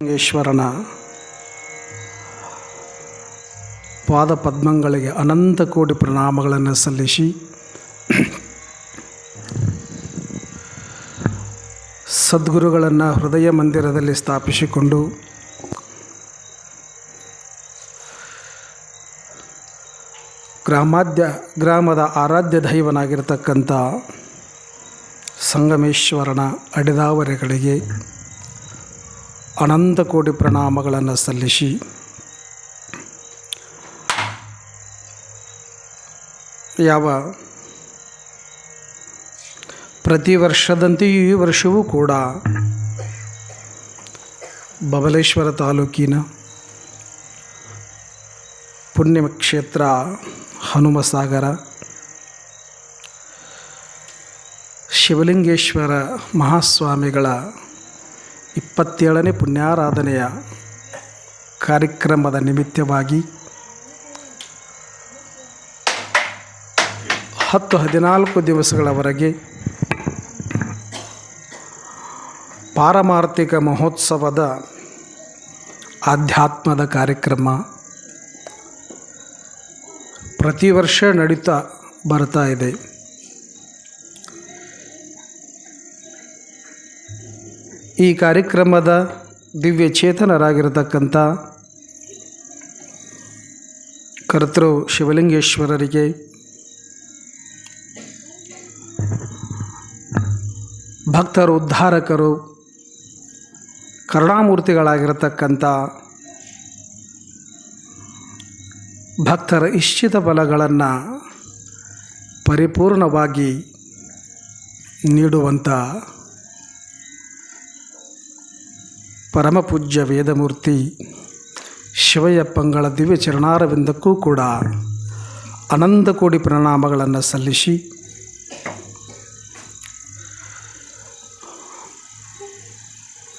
ಈಶ್ವರನ ಪಾದ ಪದ್ಮಗಳಿಗೆ ಅನಂತ ಕೋಟಿ ಪ್ರಣಾಮಗಳನ್ನು ಸಲ್ಲಿಸಿ ಸದ್ಗುರುಗಳನ್ನು ಹೃದಯ ಮಂದಿರದಲ್ಲಿ ಸ್ಥಾಪಿಸಿಕೊಂಡು ಗ್ರಾಮಾದ್ಯ ಗ್ರಾಮದ ಆರಾಧ್ಯ ದೈವನಾಗಿರ್ತಕ್ಕಂಥ ಸಂಗಮೇಶ್ವರನ ಅಡಿದಾವರೆಗಳಿಗೆ ಅನಂತ ಕೋಟಿ ಪ್ರಣಾಮಗಳನ್ನು ಸಲ್ಲಿಸಿ ಯಾವ ಪ್ರತಿ ವರ್ಷದಂತೆಯೂ ಈ ವರ್ಷವೂ ಕೂಡ ಬಬಲೇಶ್ವರ ತಾಲೂಕಿನ ಪುಣ್ಯಕ್ಷೇತ್ರ ಹನುಮಸಾಗರ, ಶಿವಲಿಂಗೇಶ್ವರ ಮಹಾಸ್ವಾಮಿಗಳ ಇಪ್ಪತ್ತೇಳನೇ ಪುಣ್ಯಾರಾಧನೆಯ ಕಾರ್ಯಕ್ರಮದ ನಿಮಿತ್ತವಾಗಿ ಹತ್ತು ಹದಿನಾಲ್ಕು ದಿವಸಗಳವರೆಗೆ ಪಾರಮಾರ್ಥಿಕ ಮಹೋತ್ಸವದ ಆಧ್ಯಾತ್ಮದ ಕಾರ್ಯಕ್ರಮ ಪ್ರತಿ ವರ್ಷ ನಡೀತಾ ಬರ್ತಾ ಇದೆ. ಈ ಕಾರ್ಯಕ್ರಮದ ದಿವ್ಯ ಚೇತನರಾಗಿರತಕ್ಕಂಥ ಕರ್ತೃ ಶಿವಲಿಂಗೇಶ್ವರರಿಗೆ ಭಕ್ತರು ಉದ್ಧಾರಕರು ಕರುಣಾಮೂರ್ತಿಗಳಾಗಿರತಕ್ಕಂಥ ಭಕ್ತರ ಇಶ್ಚಿತ ಫಲಗಳನ್ನು ಪರಿಪೂರ್ಣವಾಗಿ ನೀಡುವಂಥ ಪರಮಪೂಜ್ಯ ವೇದಮೂರ್ತಿ ಶಿವಯ್ಯಪ್ಪಂಗಳ ದಿವ್ಯ ಚರಣಾರವಿಂದಕ್ಕೂ ಕೂಡ ಅನಂತ ಕೋಟಿ ಪ್ರಣಾಮಗಳನ್ನು ಸಲ್ಲಿಸಿ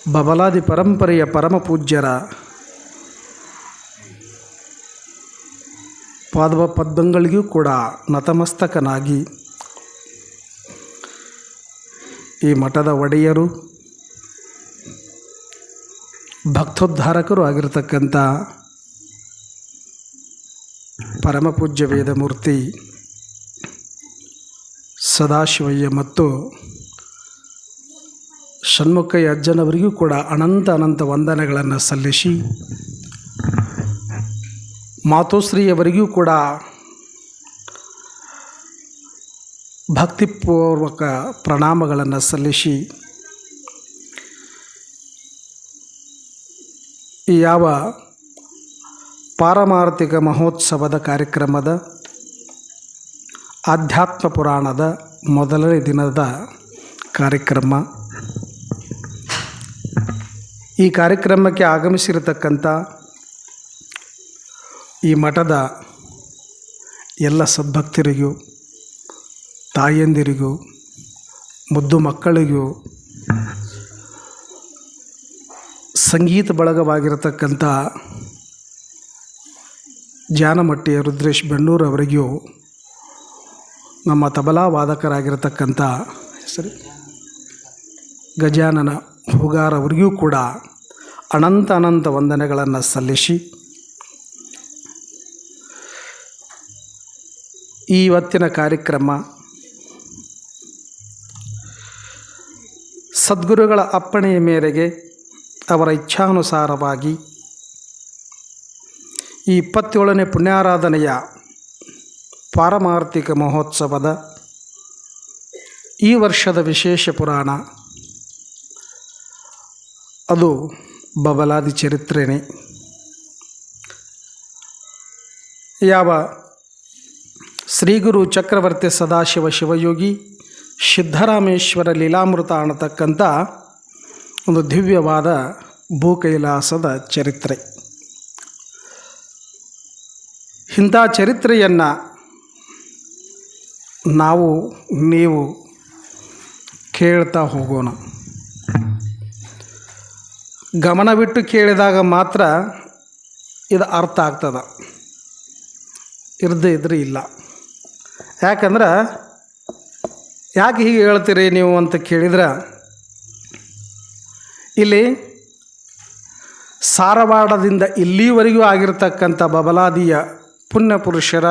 ಬಬಲಾದಿ ಪರಂಪರೆಯ ಪರಮಪೂಜ್ಯರ ಪಾದವ ಪದ್ಮಗಳಿಗೂ ಕೂಡ ನತಮಸ್ತಕನಾಗಿ ಈ ಮಠದ ಒಡೆಯರು ಭಕ್ತೋದ್ಧಾರಕರು ಆಗಿರತಕ್ಕಂಥ ಪರಮಪೂಜ್ಯ ವೇದಮೂರ್ತಿ ಸದಾಶಿವಯ್ಯ ಮತ್ತು ಷಣ್ಮುಖಯ್ಯ ಅಜ್ಜನವರಿಗೂ ಕೂಡ ಅನಂತ ಅನಂತ ವಂದನೆಗಳನ್ನು ಸಲ್ಲಿಸಿ ಮಾತೋಶ್ರೀಯವರಿಗೂ ಕೂಡ ಭಕ್ತಿಪೂರ್ವಕ ಪ್ರಣಾಮಗಳನ್ನು ಸಲ್ಲಿಸಿ ಯಾವ ಪಾರಮಾರ್ಥಿಕ ಮಹೋತ್ಸವದ ಕಾರ್ಯಕ್ರಮದ ಆಧ್ಯಾತ್ಮ ಪುರಾಣದ ಮೊದಲನೇ ದಿನದ ಕಾರ್ಯಕ್ರಮ. ಈ ಕಾರ್ಯಕ್ರಮಕ್ಕೆ ಆಗಮಿಸಿರತಕ್ಕಂಥ ಈ ಮಠದ ಎಲ್ಲ ಸದ್ಭಕ್ತರಿಗೂ, ತಾಯಂದಿರಿಗೂ, ಮುದ್ದು ಮಕ್ಕಳಿಗೂ ಸಂಗೀತ ಬಳಗವಾಗಿರತಕ್ಕಂಥ ಜಾನಮಟ್ಟಿಯ ರುದ್ರೇಶ್ ಬೆಣ್ಣೂರು ಅವರಿಗೂ ನಮ್ಮ ತಬಲಾ ವಾದಕರಾಗಿರತಕ್ಕಂಥ ಹೆಸರು ಗಜಾನನ ಹುಗಾರ್ ಅವರಿಗೂ ಕೂಡ ಅನಂತ ಅನಂತ ವಂದನೆಗಳನ್ನು ಸಲ್ಲಿಸಿ ಈ ಇವತ್ತಿನ ಕಾರ್ಯಕ್ರಮ ಸದ್ಗುರುಗಳ ಅಪ್ಪಣೆಯ ಮೇರೆಗೆ ಅವರ ಇಚ್ಛಾನುಸಾರವಾಗಿ. ಈ ಇಪ್ಪತ್ತೇಳನೇ ಪುಣ್ಯಾರಾಧನೆಯ ಪಾರಮಾರ್ಥಿಕ ಮಹೋತ್ಸವದ ಈ ವರ್ಷದ ವಿಶೇಷ ಪುರಾಣ. ಅದು ಬಬಲಾದಿ ಚರಿತ್ರೆನೇ. ಯಾವ ಶ್ರೀಗುರು ಚಕ್ರವರ್ತಿ ಸದಾಶಿವ ಶಿವಯೋಗಿ ಸಿದ್ಧರಾಮೇಶ್ವರ ಲೀಲಾಮೃತ ಅನ್ನತಕ್ಕಂಥ ಒಂದು ದಿವ್ಯವಾದ ಭೂಕೈಲಾಸದ ಚರಿತ್ರೆ. ಇಂಥ ಚರಿತ್ರೆಯನ್ನು ನಾವು, ನೀವು ಕೇಳ್ತಾ ಹೋಗೋಣ. ಗಮನವಿಟ್ಟು ಕೇಳಿದಾಗ ಮಾತ್ರ ಇದು ಅರ್ಥ ಆಗ್ತದೆ. ಇರದೇ ಇದ್ರೆ ಇಲ್ಲ. ಯಾಕಂದ್ರೆ ಯಾಕೆ ಹೀಗೆ ಹೇಳ್ತೀರಿ ನೀವು ಅಂತ ಕೇಳಿದ್ರೆ ಇಲ್ಲಿ ಸಾರವಾಡದಿಂದ ಇಲ್ಲಿವರೆಗೂ ಆಗಿರತಕ್ಕಂಥ ಬಬಲಾದಿಯ ಪುಣ್ಯಪುರುಷರ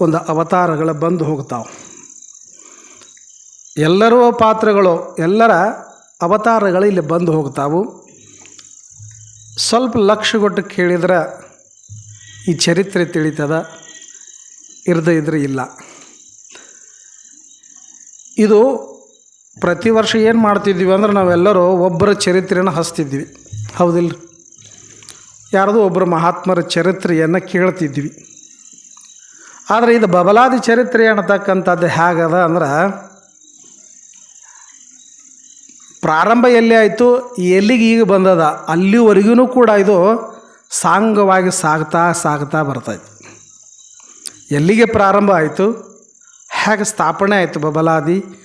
ಒಂದು ಅವತಾರಗಳು ಬಂದು ಹೋಗ್ತಾವೆ. ಎಲ್ಲರೂ ಪಾತ್ರಗಳು, ಎಲ್ಲರ ಅವತಾರಗಳು ಇಲ್ಲಿ ಬಂದು ಹೋಗ್ತಾವು. ಸ್ವಲ್ಪ ಲಕ್ಷಗೊಟ್ಟು ಕೇಳಿದ್ರೆ ಈ ಚರಿತ್ರೆ ತಿಳಿತದ, ಇರದೇ ಇದ್ರೆ ಇಲ್ಲ. ಇದು ಪ್ರತಿ ವರ್ಷ ಏನು ಮಾಡ್ತಿದ್ವಿ ಅಂದ್ರೆ ನಾವೆಲ್ಲರೂ ಒಬ್ಬರ ಚರಿತ್ರೆಯನ್ನು ಹಚ್ತಿದ್ವಿ ಹೌದಿಲ್ಲ ಯಾರದು ಒಬ್ಬರು ಮಹಾತ್ಮರ ಚರಿತ್ರೆಯನ್ನು ಕೇಳ್ತಿದ್ವಿ ಆದರೆ ಇದು ಬಬಲಾದಿ ಚರಿತ್ರೆ ಅನ್ನತಕ್ಕಂಥದ್ದು ಹೇಗದ ಅಂದ್ರೆ, ಪ್ರಾರಂಭ ಎಲ್ಲಿ ಆಯಿತು? ಎಲ್ಲಿಗೆ ಈಗ ಬಂದದ? ಅಲ್ಲಿವರೆಗೂ ಕೂಡ ಇದು ಸಾಂಗವಾಗಿ ಸಾಗ್ತಾ ಸಾಗ್ತಾ ಬರ್ತೈತಿ ಎಲ್ಲಿಗೆ ಪ್ರಾರಂಭ ಆಯಿತು? ಹೇಗೆ ಸ್ಥಾಪನೆ ಆಯಿತು ಬಬಲಾದಿ?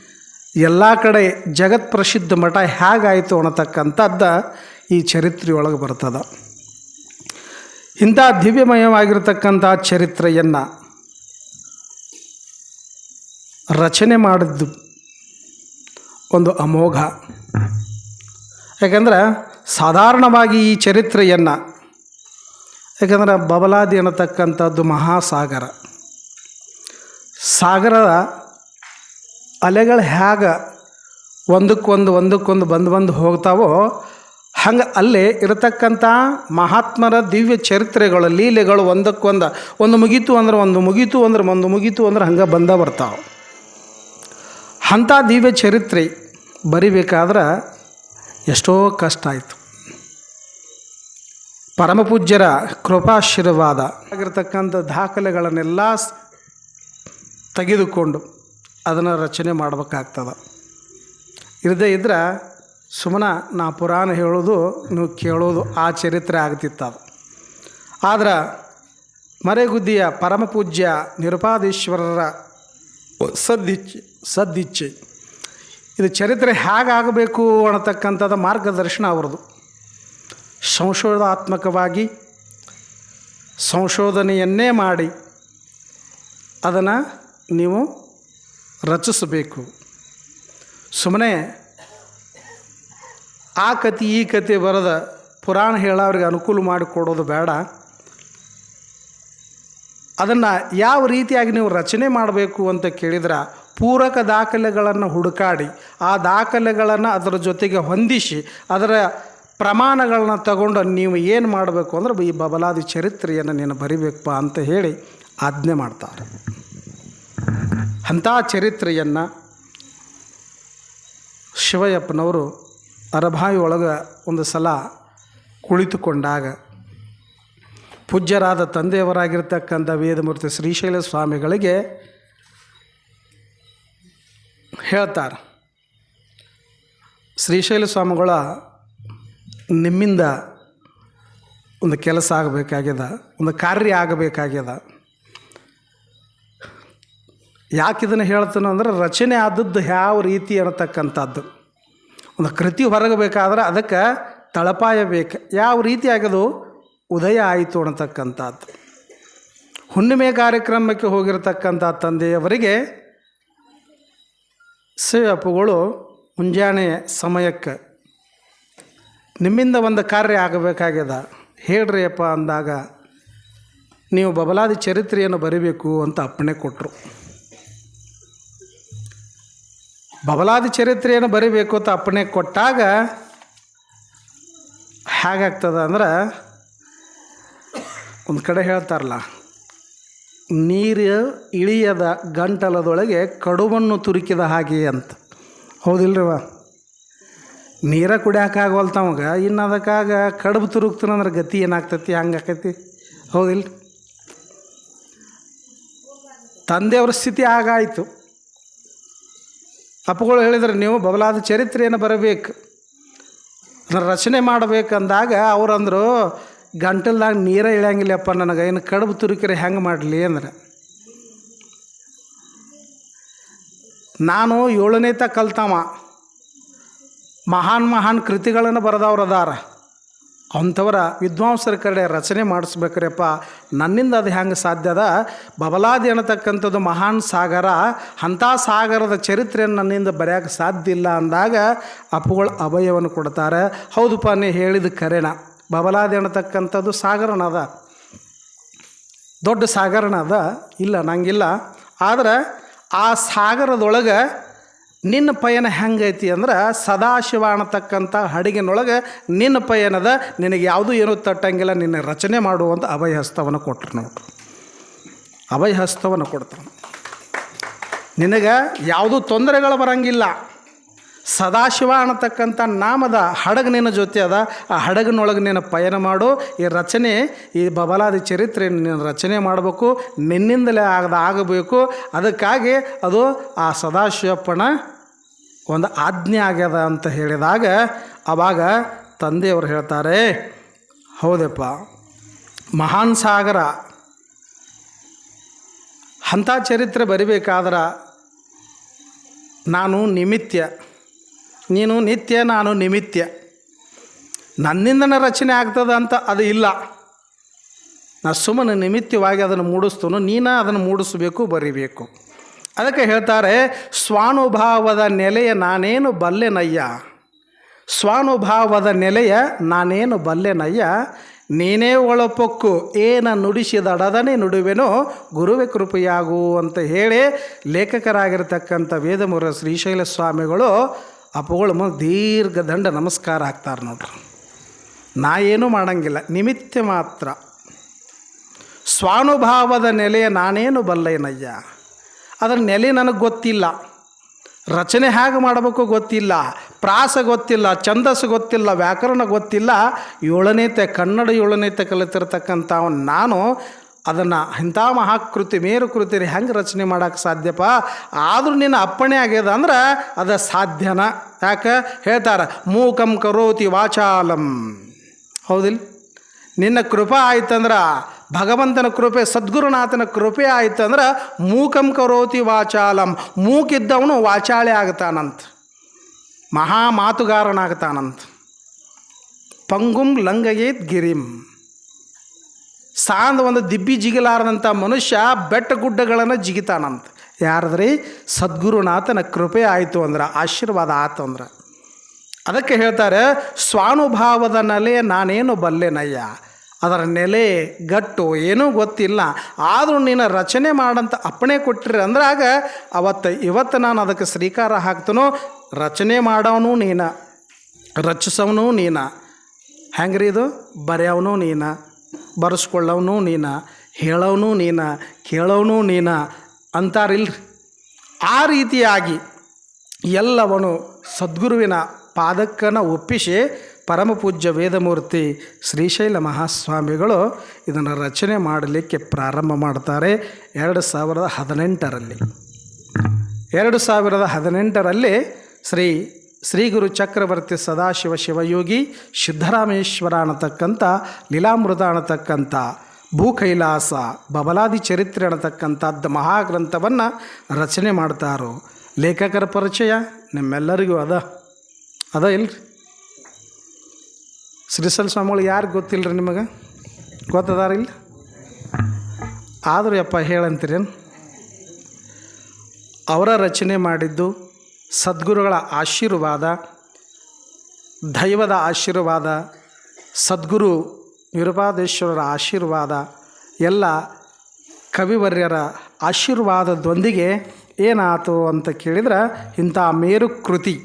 ಎಲ್ಲ ಕಡೆ ಜಗತ್ ಪ್ರಸಿದ್ಧ ಮಠ ಹೇಗಾಯಿತು ಅನ್ನತಕ್ಕಂಥದ್ದು ಈ ಚರಿತ್ರೆಯೊಳಗೆ ಬರ್ತದ. ಇಂಥ ದಿವ್ಯಮಯವಾಗಿರತಕ್ಕಂಥ ಚರಿತ್ರೆಯನ್ನು ರಚನೆ ಮಾಡಿದ್ದು ಒಂದು ಅಮೋಘ. ಯಾಕಂದ್ರೆ ಸಾಧಾರಣವಾಗಿ ಈ ಚರಿತ್ರೆಯನ್ನು ಯಾಕಂದ್ರೆ ಬಬಲಾದಿ ಅನ್ನತಕ್ಕಂಥದ್ದು ಮಹಾಸಾಗರ. ಸಾಗರದ ಅಲೆಗಳು ಹೇಗೆ ಒಂದಕ್ಕೊಂದು ಒಂದಕ್ಕೊಂದು ಬಂದು ಬಂದು ಹೋಗ್ತಾವೋ, ಹಂಗೆ ಅಲ್ಲೇ ಇರತಕ್ಕಂಥ ಮಹಾತ್ಮರ ದಿವ್ಯ ಚರಿತ್ರೆಗಳು, ಲೀಲೆಗಳು ಒಂದಕ್ಕೊಂದು, ಒಂದು ಮುಗೀತು ಅಂದ್ರೆ ಒಂದು ಮುಗೀತು ಅಂದ್ರೆ ಒಂದು ಮುಗೀತು ಅಂದ್ರೆ ಹಂಗೆ ಬಂದ ಬರ್ತಾವೆ. ಅಂಥ ದಿವ್ಯ ಚರಿತ್ರೆ ಬರಿಬೇಕಾದ್ರೆ ಎಷ್ಟೋ ಕಷ್ಟ ಆಯಿತು. ಪರಮಪೂಜ್ಯರ ಕೃಪಾಶೀರ್ವಾದ ಆಗಿರ್ತಕ್ಕಂಥ ದಾಖಲೆಗಳನ್ನೆಲ್ಲ ತೆಗೆದುಕೊಂಡು ಅದನ್ನು ರಚನೆ ಮಾಡ್ಬೇಕಾಗ್ತದೆ. ಇರದೇ ಇದ್ರೆ ಸುಮ್ಮನೆ ನಾ ಪುರಾಣ ಹೇಳೋದು ನೀವು ಕೇಳೋದು ಆ ಚರಿತ್ರೆ ಆಗ್ತಿತ್ತು ಅದು ಆದ್ರೆ ಮರೆಗುದ್ದಿಯ ಪರಮಪೂಜ್ಯ ನಿರುಪಾದೀಶ್ವರರ ಸದ್ದಿಚ್ಛೆ ಸದ್ದಿಚ್ಛೆ ಇದು ಚರಿತ್ರೆ ಹೇಗಾಗಬೇಕು ಅನ್ನತಕ್ಕಂಥದ್ದು ಮಾರ್ಗದರ್ಶನ ಅವ್ರದ್ದು ಸಂಶೋಧಾತ್ಮಕವಾಗಿ ಸಂಶೋಧನೆಯನ್ನೇ ಮಾಡಿ ಅದನ್ನು ನೀವು ರಚಿಸಬೇಕು. ಸುಮ್ಮನೆ ಆ ಕತೆ ಈ ಕತೆ ಬರೆದ ಪುರಾಣ ಹೇಳೋರಿಗೆ ಅನುಕೂಲ ಮಾಡಿಕೊಡೋದು ಬೇಡ. ಅದನ್ನು ಯಾವ ರೀತಿಯಾಗಿ ನೀವು ರಚನೆ ಮಾಡಬೇಕು ಅಂತ ಕೇಳಿದ್ರೆ ಪೂರಕ ದಾಖಲೆಗಳನ್ನು ಹುಡುಕಾಡಿ, ಆ ದಾಖಲೆಗಳನ್ನು ಅದರ ಜೊತೆಗೆ ಹೊಂದಿಸಿ, ಅದರ ಪ್ರಮಾಣಗಳನ್ನ ತಗೊಂಡು ನೀವು ಏನು ಮಾಡಬೇಕು ಅಂದ್ರೆ ಈ ಬಬಲಾದಿ ಚರಿತ್ರೆಯನ್ನು ನೀನು ಬರಿಬೇಕಪ್ಪ ಅಂತ ಹೇಳಿ ಆಜ್ಞೆ ಮಾಡ್ತಾರೆ. ಅಂಥ ಚರಿತ್ರೆಯನ್ನು ಶಿವಯಪ್ಪನವರು ಅರಭಾವಿ ಒಳಗೆ ಒಂದು ಸಲ ಕುಳಿತುಕೊಂಡಾಗ ಪೂಜ್ಯರಾದ ತಂದೆಯವರಾಗಿರ್ತಕ್ಕಂಥ ವೇದಮೂರ್ತಿ ಶ್ರೀಶೈಲ ಸ್ವಾಮಿಗಳಿಗೆ ಹೇಳ್ತಾರೆ, ಶ್ರೀಶೈಲ ಸ್ವಾಮಿಗಳ ನಿಮ್ಮಿಂದ ಒಂದು ಕೆಲಸ ಆಗಬೇಕಾಗ್ಯದ, ಒಂದು ಕಾರ್ಯ ಆಗಬೇಕಾಗ್ಯದ ಯಾಕೆ ಇದನ್ನು ಹೇಳ್ತಾನೆ ಅಂದ್ರೆ ರಚನೆ ಆದದ್ದು ಯಾವ ರೀತಿ ಅನ್ನತಕ್ಕಂಥದ್ದು. ಒಂದು ಕೃತಿ ಹೊರಗಬೇಕಾದ್ರೆ ಅದಕ್ಕೆ ತಳಪಾಯ ಬೇಕು. ಯಾವ ರೀತಿ ಆಗದು? ಉದಯ ಆಯಿತು ಅನ್ನತಕ್ಕಂಥದ್ದು. ಹುಣ್ಣಿಮೆ ಕಾರ್ಯಕ್ರಮಕ್ಕೆ ಹೋಗಿರತಕ್ಕಂಥ ತಂದೆಯವರಿಗೆ ಸೇವಪ್ಪುಗಳು ಮುಂಜಾನೆ ಸಮಯಕ್ಕೆ ನಿಮ್ಮಿಂದ ಒಂದು ಕಾರ್ಯ ಆಗಬೇಕಾಗ್ಯದ. ಹೇಳ್ರಿ ಅಪ್ಪ ಅಂದಾಗ, ನೀವು ಬಬಲಾದಿ ಚರಿತ್ರೆಯನ್ನು ಬರಿಬೇಕು ಅಂತ ಅಪ್ಪಣೆ ಕೊಟ್ಟರು ಬಬಲಾದಿ ಚರಿತ್ರೆಯನ್ನು ಬರಿಬೇಕು ಅಂತ ಅಪ್ಪಣೆ ಕೊಟ್ಟಾಗ ಹೇಗಾಗ್ತದ ಅಂದ್ರೆ ಒಂದು ಕಡೆ ಹೇಳ್ತಾರಲ್ಲ, ನೀರು ಇಳಿಯದ ಗಂಟಲದೊಳಗೆ ಕಡುಬನ್ನು ತುರುಕಿದ ಹಾಗೆ ಅಂತ. ಹೌದಿಲ್ರಿವ ನೀರ ಕುಡಿಯೋಕ್ಕಾಗವಲ್ತವಾಗ ಇನ್ನು ಅದಕ್ಕಾಗ ಕಡುಬು ತುರುಕ್ತಾನಂದ್ರೆ ಗತಿ ಏನಾಗ್ತೈತಿ, ಹಂಗಾಕೈತಿ? ಹೌದಿಲ್ಲ ತಂದೆಯವ್ರ ಸ್ಥಿತಿ ಆಗಾಯಿತು. ಅಪ್ಪಗಳು ಹೇಳಿದ್ರೆ ನೀವು ಬಬಲಾದ ಚರಿತ್ರೆಯನ್ನು ಬರಬೇಕು. ರಚನೆ ಮಾಡಬೇಕಂದಾಗ ಅವರಂದರು, ಗಂಟಲ್ದಾಗ ನೀರೇ ಇಳಿಯಂಗಿಲ್ಲಪ್ಪ ನನಗೆ ಏನು ಕಡುಬು ತುರುಕಿರೆ ಹೆಂಗೆ ಮಾಡಲಿ? ಅಂದ್ರೆ. ನಾನು ಏಳನೇ ತ ಕಲ್ತವ. ಮಹಾನ್ ಮಹಾನ್ ಕೃತಿಗಳನ್ನು ಬರೆದವ್ರು ಅದಾರ. ಅಂಥವರ ವಿದ್ವಾಂಸರ ಕಡೆ ರಚನೆ ಮಾಡಿಸ್ಬೇಕ್ರಪ್ಪ. ನನ್ನಿಂದ ಅದು ಹೆಂಗೆ ಸಾಧ್ಯ ಅದ? ಬಬಲಾದಿ ಅನ್ನತಕ್ಕಂಥದ್ದು ಮಹಾನ್ ಸಾಗರ, ಅಂಥ ಸಾಗರದ ಚರಿತ್ರೆಯನ್ನು ನನ್ನಿಂದ ಬರೆಯೋಕೆ ಸಾಧ್ಯ ಇಲ್ಲ ಅಂದಾಗ ಅಪ್ಪುಗಳು ಅಭಯವನ್ನು ಕೊಡ್ತಾರೆ. ಹೌದಪ್ಪ, ನೀ ಹೇಳಿದ ಕರೆನ. ಬಬಲಾದಿ ಅನ್ನತಕ್ಕಂಥದ್ದು ಸಾಗರನದ. ದೊಡ್ಡ ಸಾಗರನ ಇಲ್ಲ, ನಂಗಿಲ್ಲ. ಆದರೆ ಆ ಸಾಗರದೊಳಗೆ ನಿನ್ನ ಪಯಣ ಹೆಂಗೈತಿ ಅಂದ್ರೆ ಸದಾಶಿವ ಅನ್ನತಕ್ಕಂಥ ಹಡಗಿನೊಳಗೆ ನಿನ್ನ ಪಯಣದ ನಿನಗೆ ಯಾವುದೂ ಏನೂ ತಟ್ಟಂಗಿಲ್ಲ, ನಿನ್ನ ರಚನೆ ಮಾಡುವಂಥ ಅಭಯ ಹಸ್ತವನ್ನು ಕೊಟ್ರು ನೋಡ್ರಿ ಅಭಯ ಹಸ್ತವನ್ನು ಕೊಡ್ತಾನೆ. ನಿನಗೆ ಯಾವುದೂ ತೊಂದರೆಗಳು ಬರಂಗಿಲ್ಲ. ಸದಾಶಿವ ಅನ್ನತಕ್ಕಂಥ ನಾಮದ ಹಡಗು ಜೊತೆ ಅದ. ಆ ಹಡಗಿನೊಳಗೆ ನೀನು ಪಯಣ ಮಾಡು. ಈ ರಚನೆ, ಈ ಬಬಲಾದಿ ಚರಿತ್ರೆ ನೀನು ರಚನೆ ಮಾಡಬೇಕು. ನಿನ್ನಿಂದಲೇ ಆಗದ, ಆಗಬೇಕು. ಅದಕ್ಕಾಗಿ ಅದು ಆ ಸದಾಶಿವಪ್ಪನ ಒಂದು ಆಜ್ಞೆ ಆಗ್ಯದ ಅಂತ ಹೇಳಿದಾಗ ಆವಾಗ ತಂದೆಯವರು ಹೇಳ್ತಾರೆ, ಹೌದಪ್ಪ, ಮಹಾನ್ ಸಾಗರ, ಅಂಥ ಚರಿತ್ರೆ ಬರಿಬೇಕಾದ್ರೆ ನಾನು ನಿಮಿತ್ಯ. ನೀನು ನಿತ್ಯ, ನಾನು ನಿಮಿತ್ಯ. ನನ್ನಿಂದನೇ ರಚನೆ ಆಗ್ತದೆ ಅಂತ ಅದು ಇಲ್ಲ. ನಾ ಸುಮ್ಮನೆ ನಿಮಿತ್ತವಾಗಿ ಅದನ್ನು ಮೂಡಿಸ್ತೋನು, ನೀನು ಅದನ್ನು ಮೂಡಿಸಬೇಕು, ಬರಿಬೇಕು. ಅದಕ್ಕೆ ಹೇಳ್ತಾರೆ, ಸ್ವಾನುಭಾವದ ನೆಲೆಯ ನಾನೇನು ಬಲ್ಲೆನಯ್ಯ? ಸ್ವಾನುಭಾವದ ನೆಲೆಯ ನಾನೇನು ಬಲ್ಲೆನಯ್ಯ? ನೀನೇ ಒಳಪೊಕ್ಕು, ಏನ ನುಡಿಸಿದಡದನೆ ನುಡುವೆನೋ, ಗುರುವೆ ಕೃಪೆಯಾಗು ಅಂತ ಹೇಳಿ ಲೇಖಕರಾಗಿರ್ತಕ್ಕಂಥ ವೇದಮುರ ಶ್ರೀಶೈಲ ಸ್ವಾಮಿಗಳು ಅಪ್ಪಗಳು ಮುಂದೆ ದೀರ್ಘ ದಂಡ ನಮಸ್ಕಾರ ಆಗ್ತಾರೆ ನೋಡ್ರಿ. ನಾ ಏನೂ ಮಾಡಂಗಿಲ್ಲ, ನಿಮಿತ್ತ ಮಾತ್ರ. ಸ್ವಾನುಭಾವದ ನೆಲೆಯ ನಾನೇನು ಬಲ್ಲೇನಯ್ಯ? ಅದರ ನೆಲೆ ನನಗೆ ಗೊತ್ತಿಲ್ಲ. ರಚನೆ ಹೇಗೆ ಮಾಡಬೇಕು ಗೊತ್ತಿಲ್ಲ, ಪ್ರಾಸ ಗೊತ್ತಿಲ್ಲ ಛಂದಸ್ಸು ಗೊತ್ತಿಲ್ಲ, ವ್ಯಾಕರಣ ಗೊತ್ತಿಲ್ಲ. ಏಳನೇತೆ ಕನ್ನಡ ಏಳನೇತೆ ಕಲಿತಿರ್ತಕ್ಕಂಥ ನಾನು ಅದನ್ನು ಇಂಥ ಮಹಾಕೃತಿ ಮೇರು ಕೃತಿ ಹೆಂಗೆ ರಚನೆ ಮಾಡೋಕ್ಕೆ ಸಾಧ್ಯಪ್ಪ? ಆದರೂ ನಿನ್ನ ಅಪ್ಪಣೆ ಆಗ್ಯದ ಅಂದ್ರೆ ಅದು ಸಾಧ್ಯನ. ಯಾಕೆ? ಹೇಳ್ತಾರೆ, ಮೂಕಂ ಕರೋತಿ ವಾಚಾಲಂ. ಹೌದಿಲ್ಲ ನಿನ್ನ ಕೃಪಾ ಆಯ್ತಂದ್ರೆ, ಭಗವಂತನ ಕೃಪೆ, ಸದ್ಗುರುನಾಥನ ಕೃಪೆ ಆಯ್ತಂದ್ರೆ ಮೂಕಂ ಕರೋತಿ ವಾಚಾಲಂ. ಮೂಕಿದ್ದವನು ವಾಚಾಳೆ ಆಗ್ತಾನಂತ. ಮಹಾ ಮಾತುಗಾರನಾಗ್ತಾನಂತ. ಪಂಗುಂ ಲಂಗಯೇತ್ ಗಿರಿಂ. ಸಾಂದ ಒಂದು ದಿಬ್ಬಿ ಜಿಗಿಲಾರದಂಥ ಮನುಷ್ಯ ಬೆಟ್ಟ ಗುಡ್ಡಗಳನ್ನು ಜಿಗಿತಾನಂತ. ಯಾರದ್ರಿ? ಸದ್ಗುರುನಾಥನ ಕೃಪೆ ಆಯಿತು ಅಂದ್ರೆ, ಆಶೀರ್ವಾದ ಆತು ಅಂದ್ರೆ. ಅದಕ್ಕೆ ಹೇಳ್ತಾರೆ, ಸ್ವಾನುಭಾವದ ನೆಲೆ ನಾನೇನು ಬಲ್ಲೆನಯ್ಯ? ಅದರ ನೆಲೆ ಗಟ್ಟು ಏನೂ ಗೊತ್ತಿಲ್ಲ. ಆದರೂ ನೀನು ರಚನೆ ಮಾಡಂತ ಅಪ್ಪಣೆ ಕೊಟ್ಟಿರಿ ಅಂದ್ರೆ ಆಗ ಅವತ್ತು ಇವತ್ತು ನಾನು ಅದಕ್ಕೆ ಶ್ರೀಕಾರ ಹಾಕ್ತನೋ, ರಚನೆ ಮಾಡೋನು ನೀನು ರಚಿಸೋನು ನೀನು. ಹೆಂಗ್ರಿ ಇದು? ಬರೆಯವನು ನೀನ. ಬರೆಸ್ಕೊಳ್ಳೋನು ನೀನ, ಹೇಳೋನು ನೀನ, ಕೇಳೋನು ನೀನ ಅಂತಾರಿಲ್ರಿ. ಆ ರೀತಿಯಾಗಿ ಎಲ್ಲವನು ಸದ್ಗುರುವಿನ ಪಾದಕ್ಕನ ಒಪ್ಪಿಸಿ ಪರಮಪೂಜ್ಯ ವೇದಮೂರ್ತಿ ಶ್ರೀಶೈಲ ಮಹಾಸ್ವಾಮಿಗಳು ಇದನ್ನು ರಚನೆ ಮಾಡಲಿಕ್ಕೆ ಪ್ರಾರಂಭ ಮಾಡ್ತಾರೆ ಎರಡು ಸಾವಿರದ ಹದಿನೆಂಟರಲ್ಲಿ. ಎರಡು ಸಾವಿರದ ಹದಿನೆಂಟರಲ್ಲಿ ಶ್ರೀ ಶ್ರೀ ಗುರು ಚಕ್ರವರ್ತಿ ಸದಾಶಿವ ಶಿವಯೋಗಿ ಸಿದ್ಧರಾಮೇಶ್ವರ ಅನ್ನತಕ್ಕಂಥ ಲೀಲಾಮೃತ ಅನ್ನತಕ್ಕಂಥ ಭೂಕೈಲಾಸ ಬಬಲಾದಿ ಚರಿತ್ರೆ ಅನ್ನತಕ್ಕಂಥದ್ದು ಮಹಾಗ್ರಂಥವನ್ನು ರಚನೆ ಮಾಡ್ತಾರೋ ಲೇಖಕರ ಪರಿಚಯ ನಿಮ್ಮೆಲ್ಲರಿಗೂ ಅದ. ಅದ ಇಲ್ರಿ? ಶ್ರೀಸಲ್ ಸ್ವಾಮಿಗಳು ಯಾರು ಗೊತ್ತಿಲ್ಲರಿ ನಿಮಗೆ? ಗೊತ್ತದಾರ ಇಲ್ಲ ಆದರೂ ಯಪ್ಪ ಹೇಳಂತೀರೇನು? ಅವರ ರಚನೆ ಮಾಡಿದ್ದು ಸದ್ಗುರುಗಳ ಆಶೀರ್ವಾದ, ದೈವದ ಆಶೀರ್ವಾದ, ಸದ್ಗುರು ವಿರೂಪಾದೇಶ್ವರರ ಆಶೀರ್ವಾದ, ಎಲ್ಲ ಕವಿವರ್ಯರ ಆಶೀರ್ವಾದದೊಂದಿಗೆ ಏನಾಯ್ತು ಅಂತ ಕೇಳಿದ್ರೆ ಇಂಥ ಮೇರುಕೃತಿ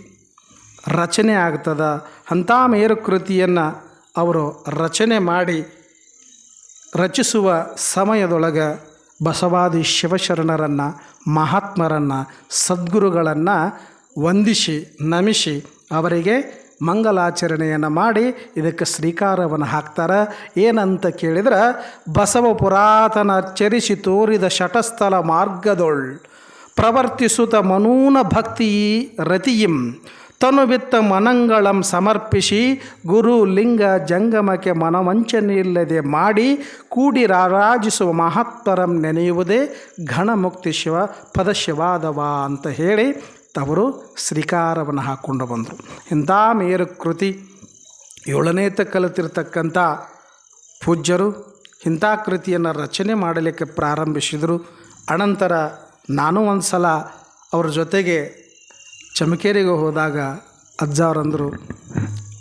ರಚನೆ ಆಗ್ತದ. ಅಂಥ ಮೇರುಕೃತಿಯನ್ನು ಅವರು ರಚನೆ ಮಾಡಿ ರಚಿಸುವ ಸಮಯದೊಳಗೆ ಬಸವಾದಿ ಶಿವಶರಣರನ್ನು, ಮಹಾತ್ಮರನ್ನು, ಸದ್ಗುರುಗಳನ್ನು ವಂದಿಸಿ, ನಮಿಸಿ ಅವರಿಗೆ ಮಂಗಲಾಚರಣೆಯನ್ನು ಮಾಡಿ ಇದಕ್ಕೆ ಶ್ರೀಕಾರವನ್ನು ಹಾಕ್ತಾರೆ. ಏನಂತ ಕೇಳಿದ್ರೆ, ಬಸವ ಪುರಾತನ ಚರಿಸಿ ತೋರಿದ ಶಟಸ್ಥಲ ಮಾರ್ಗದೊಳ್ ಪ್ರವರ್ತಿಸುತ್ತ ಮನೂನ ಭಕ್ತಿ ರತಿಯಿಂ. ತನು ಬಿತ್ತ ಮನಂಗಳಂ ಸಮರ್ಪಿಸಿ ಗುರು ಲಿಂಗ ಜಂಗಮಕ್ಕೆ ಮನವಂಚನೆಯಿಲ್ಲದೆ ಮಾಡಿ ಕೂಡಿ ರಾರಾಜಿಸುವ ಮಹತ್ತರಂ ನೆನೆಯುವುದೇ ಘನಮುಕ್ತಿ ಶಿವ ಪದಶಿವಾದವ ಅಂತ ಹೇಳಿ ಅವರು ಶ್ರೀಕಾರವನ್ನು ಹಾಕ್ಕೊಂಡು ಬಂದರು. ಇಂಥ ಮೇರು ಕೃತಿ ಏಳನೇತ ಕಲಿತಿರ್ತಕ್ಕಂಥ ಪೂಜ್ಯರು ಇಂಥ ಕೃತಿಯನ್ನು ರಚನೆ ಮಾಡಲಿಕ್ಕೆ ಪ್ರಾರಂಭಿಸಿದರು. ಅನಂತರ ನಾನು ಒಂದು ಸಲ ಅವ್ರ ಜೊತೆಗೆ ಚಮಕೇರಿಗೆ ಹೋದಾಗ ಅಜ್ಜ ಅವರಂದರು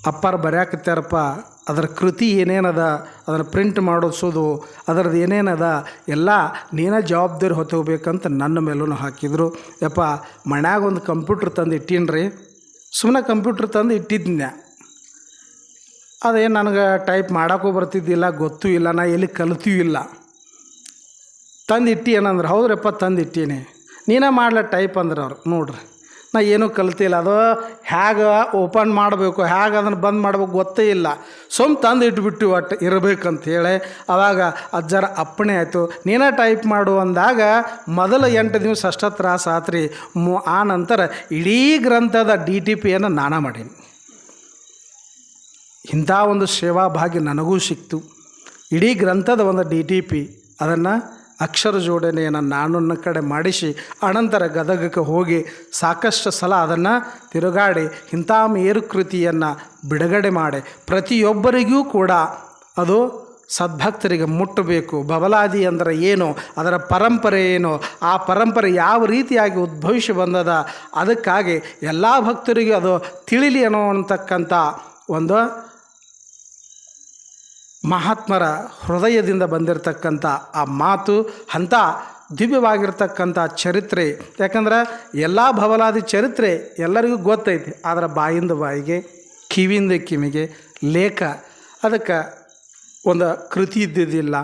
ಅಪ್ಪಾರು ಬರ್ಯಾಕತ್ಯಾರಪ್ಪ ಅದರ ಕೃತಿ ಏನೇನದ, ಅದನ್ನು ಪ್ರಿಂಟ್ ಮಾಡಿಸೋದು ಅದರದ್ದು ಏನೇನದ, ಎಲ್ಲ ನೀನೇ ಜವಾಬ್ದಾರಿ ಹೊತ್ತೋಗ್ಬೇಕಂತ ನನ್ನ ಮೇಲೂ ಹಾಕಿದರು. ಯಪ್ಪ, ಮನ್ಯಾಗ ಒಂದು ಕಂಪ್ಯೂಟ್ರ್ ತಂದು ಇಟ್ಟೀನಿ ಸುಮ್ಮನೆ ಕಂಪ್ಯೂಟ್ರ್ ತಂದು ಇಟ್ಟಿದ್ನ್ಯಾ? ಅದೇನು ನನಗೆ ಟೈಪ್ ಮಾಡೋಕ್ಕೂ ಬರ್ತಿದ್ದಿಲ್ಲ, ಗೊತ್ತೂ ಇಲ್ಲ, ನಾ ಎಲ್ಲಿ ಕಲಿತೂ ಇಲ್ಲ. ತಂದು ಇಟ್ಟಿ ಏನಂದ್ರೆ, ಹೌದ್ರಪ್ಪ ತಂದು ಇಟ್ಟೀನಿ. ನೀನೇ ಮಾಡ್ಲ ಟೈಪ್ ಅಂದ್ರೆ ಅವ್ರು, ನೋಡ್ರಿ. ನಾ ಏನೂ ಕಲ್ತಿಲ್ಲ. ಅದು ಹೇಗೆ ಓಪನ್ ಮಾಡಬೇಕು, ಹೇಗೆ ಅದನ್ನು ಬಂದ್ ಮಾಡ್ಬೇಕು ಗೊತ್ತೇ ಇಲ್ಲ. ಸುಮ್ ತಂದು ಇಟ್ಬಿಟ್ಟು ಒಟ್ಟು ಇರಬೇಕಂತ ಹೇಳಿ ಅವಾಗ ಅಜ್ಜರ ಅಪ್ಪಣೆ ಆಯಿತು. ನೀನೇ ಟೈಪ್ ಮಾಡು ಅಂದಾಗ ಮೊದಲ ಎಂಟು ದಿವಸ ಅಷ್ಟ ತ್ರಾಸ ಆತ್ರಿ. ಮು ಆ ನಂತರ ಇಡೀ ಗ್ರಂಥದ ಡಿ ಟಿ ಪಿಯನ್ನು ನಾನೇ ಮಾಡೀನಿ. ಇಂಥ ಒಂದು ಸೇವಾ ಭಾಗ್ಯ ನನಗೂ ಸಿಕ್ತು. ಇಡೀ ಗ್ರಂಥದ ಒಂದು ಡಿ ಟಿ ಪಿ ಅದನ್ನು ಅಕ್ಷರ ಜೋಡಣೆಯನ್ನು ನಾನು ನನ್ನ ಕಡೆ ಮಾಡಿಸಿ ಅನಂತರ ಗದಗಕ್ಕೆ ಹೋಗಿ ಸಾಕಷ್ಟು ಸಲ ಅದನ್ನು ತಿರುಗಾಡಿ ಇಂಥ ಮೇರುಕೃತಿಯನ್ನು ಬಿಡುಗಡೆ ಮಾಡಿ. ಪ್ರತಿಯೊಬ್ಬರಿಗೂ ಕೂಡ ಅದು ಸದ್ಭಕ್ತರಿಗೆ ಮುಟ್ಟಬೇಕು. ಬಬಲಾದಿ ಅಂದರೆ ಏನು? ಅದರ ಪರಂಪರೆ ಏನು? ಆ ಪರಂಪರೆ ಯಾವ ರೀತಿಯಾಗಿ ಉದ್ಭವಿಸಿ ಬಂದದ? ಅದಕ್ಕಾಗಿ ಎಲ್ಲ ಭಕ್ತರಿಗೂ ಅದು ತಿಳಿಲಿ ಅನ್ನುವಂತಕ್ಕಂಥ ಒಂದು ಮಹಾತ್ಮರ ಹೃದಯದಿಂದ ಬಂದಿರತಕ್ಕಂಥ ಆ ಮಾತು, ಅಂಥ ದಿವ್ಯವಾಗಿರ್ತಕ್ಕಂಥ ಚರಿತ್ರೆ. ಯಾಕಂದ್ರೆ ಎಲ್ಲ ಭವಲಾದಿ ಚರಿತ್ರೆ ಎಲ್ಲರಿಗೂ ಗೊತ್ತೈತಿ. ಆದರೆ ಬಾಯಿಂದ ಬಾಯಿಗೆ, ಕಿವಿಯಿಂದ ಕಿವಿಗೆ ಲೇಖ. ಅದಕ್ಕೆ ಒಂದು ಕೃತಿ ಇದ್ದಿದ್ದಿಲ್ಲ,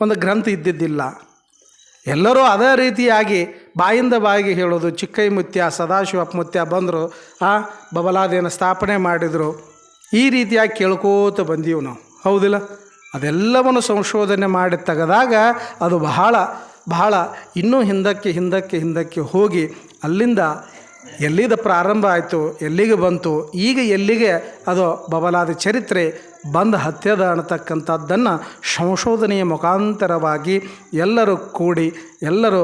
ಒಂದು ಗ್ರಂಥ ಇದ್ದಿದ್ದಿಲ್ಲ. ಎಲ್ಲರೂ ಅದೇ ರೀತಿಯಾಗಿ ಬಾಯಿಂದ ಬಾಯಿಗೆ ಹೇಳೋದು ಚಿಕ್ಕೈ ಮುತ್ಯ ಸದಾಶಿವಪ್ಪ ಮುತ್ಯ ಬಂದರು, ಆ ಬಬಲಾದಿಯನ್ನು ಸ್ಥಾಪನೆ ಮಾಡಿದರು. ಈ ರೀತಿಯಾಗಿ ಕೇಳ್ಕೋತ ಬಂದೀವಿ ನಾವು. ಹೌದಿಲ್ಲ? ಅದೆಲ್ಲವನ್ನು ಸಂಶೋಧನೆ ಮಾಡಿ ತೆಗೆದಾಗ ಅದು ಬಹಳ ಬಹಳ ಇನ್ನೂ ಹಿಂದಕ್ಕೆ ಹಿಂದಕ್ಕೆ ಹಿಂದಕ್ಕೆ ಹೋಗಿ ಅಲ್ಲಿಂದ ಎಲ್ಲಿದ ಪ್ರಾರಂಭ ಆಯಿತು, ಎಲ್ಲಿಗೆ ಬಂತು, ಈಗ ಎಲ್ಲಿಗೆ ಅದು ಬಬಲಾದ ಚರಿತ್ರೆ ಬಂದ ಹತ್ಯದ ಅನ್ನತಕ್ಕಂಥದ್ದನ್ನು ಸಂಶೋಧನೆಯ ಮುಖಾಂತರವಾಗಿ ಎಲ್ಲರೂ ಕೂಡಿ, ಎಲ್ಲರೂ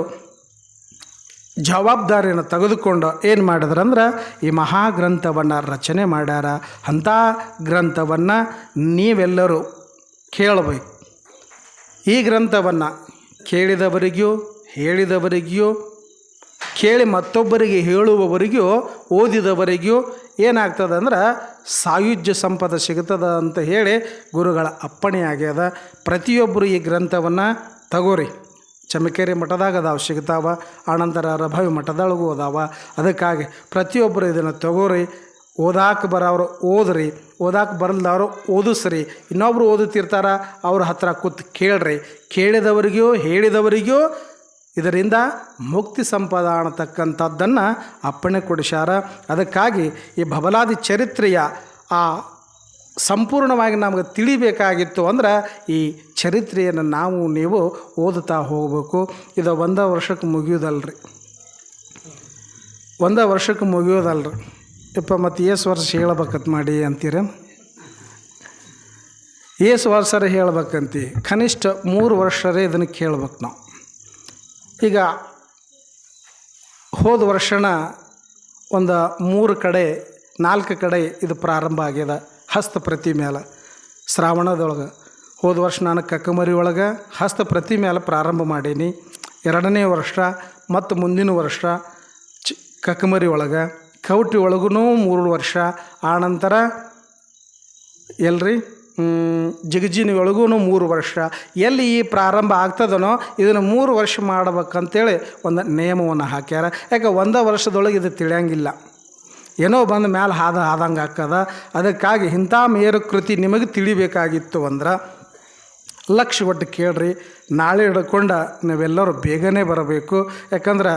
ಜವಾಬ್ದಾರಿಯನ್ನು ತೆಗೆದುಕೊಂಡು ಏನು ಮಾಡಿದ್ರಂದ್ರೆ ಈ ಮಹಾಗ್ರಂಥವನ್ನು ರಚನೆ ಮಾಡ್ಯಾರ. ಅಂಥ ಗ್ರಂಥವನ್ನು ನೀವೆಲ್ಲರೂ ಕೇಳಬೇಕು. ಈ ಗ್ರಂಥವನ್ನು ಕೇಳಿದವರಿಗೂ ಹೇಳಿದವರಿಗೂ ಕೇಳಿ ಮತ್ತೊಬ್ಬರಿಗೆ ಹೇಳುವವರಿಗೂ ಓದಿದವರಿಗೂ ಏನಾಗ್ತದೆ ಅಂದ್ರೆ ಸಾಯುಜ್ಯ ಸಂಪದ ಸಿಗ್ತದ ಅಂತ ಹೇಳಿ ಗುರುಗಳ ಅಪ್ಪಣೆ ಆಗ್ಯದ ಪ್ರತಿಯೊಬ್ಬರು ಈ ಗ್ರಂಥವನ್ನು ತಗೋರಿ. ಚಮಕೇರಿ ಮಠದಾಗ ಅದಾವ, ಸಿಗ್ತಾವ. ಆನಂತರ ರಭವಿ ಮಠದೊಳಗೂ ಅದಾವ. ಅದಕ್ಕಾಗಿ ಪ್ರತಿಯೊಬ್ಬರು ಇದನ್ನು ತಗೋರಿ, ಓದಾಕ ಬರೋರು ಓದ್ರಿ, ಓದಾಕ ಬರಲ್ದವರು ಓದಿಸ್ರಿ. ಇನ್ನೊಬ್ರು ಓದುತ್ತಿರ್ತಾರ, ಅವ್ರ ಹತ್ರ ಕೂತು ಕೇಳ್ರಿ. ಕೇಳಿದವರಿಗೂ, ಹೇಳಿದವರಿಗೂ ಇದರಿಂದ ಮುಕ್ತಿ ಸಂಪದ ಅನ್ನತಕ್ಕಂಥದ್ದನ್ನು ಅಪ್ಪಣೆ ಕೊಡಿಸ್ಯಾರ. ಅದಕ್ಕಾಗಿ ಈ ಬಬಲಾದಿ ಚರಿತ್ರೆಯ ಆ ಸಂಪೂರ್ಣವಾಗಿ ನಮಗೆ ತಿಳಿಬೇಕಾಗಿತ್ತು ಅಂದ್ರೆ ಈ ಚರಿತ್ರೆಯನ್ನು ನಾವು, ನೀವು ಓದುತ್ತಾ ಹೋಗಬೇಕು. ಇದು ಒಂದೇ ವರ್ಷಕ್ಕೆ ಮುಗಿಯೋದಲ್ರಿ. ಒಂದೇ ವರ್ಷಕ್ಕೆ ಮುಗಿಯೋದಲ್ರಿ. ಇಪ್ಪ ಮತ್ತು ಏಸು ವರ್ಷ ಹೇಳ್ಬೇಕತ್ ಮಾಡಿ ಅಂತೀರ? ಏಸು ವರ್ಷರ ಹೇಳ್ಬೇಕಂತಿ. ಕನಿಷ್ಠ ಮೂರು ವರ್ಷರೇ ಇದನ್ನು ಕೇಳ್ಬೇಕು ನಾವು. ಈಗ ಹೋದ ವರ್ಷನ ಒಂದು ಮೂರು ಕಡೆ, ನಾಲ್ಕು ಕಡೆ ಇದು ಪ್ರಾರಂಭ ಆಗ್ಯದ. ಹಸ್ತಪ್ರತಿ ಮೇಲೆ ಶ್ರಾವಣದೊಳಗೆ ಹೋದ ವರ್ಷ ನಾನು ಕಕ್ಕಮರಿ ಒಳಗೆ ಹಸ್ತಪ್ರತಿ ಮೇಲೆ ಪ್ರಾರಂಭ ಮಾಡೀನಿ. ಎರಡನೇ ವರ್ಷ ಮತ್ತು ಮುಂದಿನ ವರ್ಷ ಚಿ ಕಕ್ಕಮರಿ ಒಳಗೆ. ಕೌಟಿ ಒಳಗೂ ಮೂರು ವರ್ಷ. ಆನಂತರ ಎಲ್ರಿ? ಜಿಗಜಿನಿ ಒಳಗೂ ಮೂರು ವರ್ಷ. ಎಲ್ಲಿ ಈ ಪ್ರಾರಂಭ ಆಗ್ತದನೋ ಇದನ್ನು ಮೂರು ವರ್ಷ ಮಾಡ್ಬೇಕಂತೇಳಿ ಒಂದು ನಿಯಮವನ್ನು ಹಾಕ್ಯಾರ. ಯಾಕೆ, ಒಂದೇ ವರ್ಷದೊಳಗೆ ಇದು ತಿಳಿಯಂಗಿಲ್ಲ. ಏನೋ ಬಂದು ಮ್ಯಾಲೆ ಹಾದ ಆದಂಗೆ ಆಗ್ತದ ಅದಕ್ಕಾಗಿ ಇಂಥ ಮೇರು ಕೃತಿ ನಿಮಗೆ ತಿಳಿಬೇಕಾಗಿತ್ತು ಅಂದ್ರೆ ಲಕ್ಷ ಒಟ್ಟು ಕೇಳ್ರಿ, ನಾಳೆ ಹಿಡ್ಕೊಂಡು ನಾವೆಲ್ಲರೂ ಬೇಗನೆ ಬರಬೇಕು. ಯಾಕಂದ್ರೆ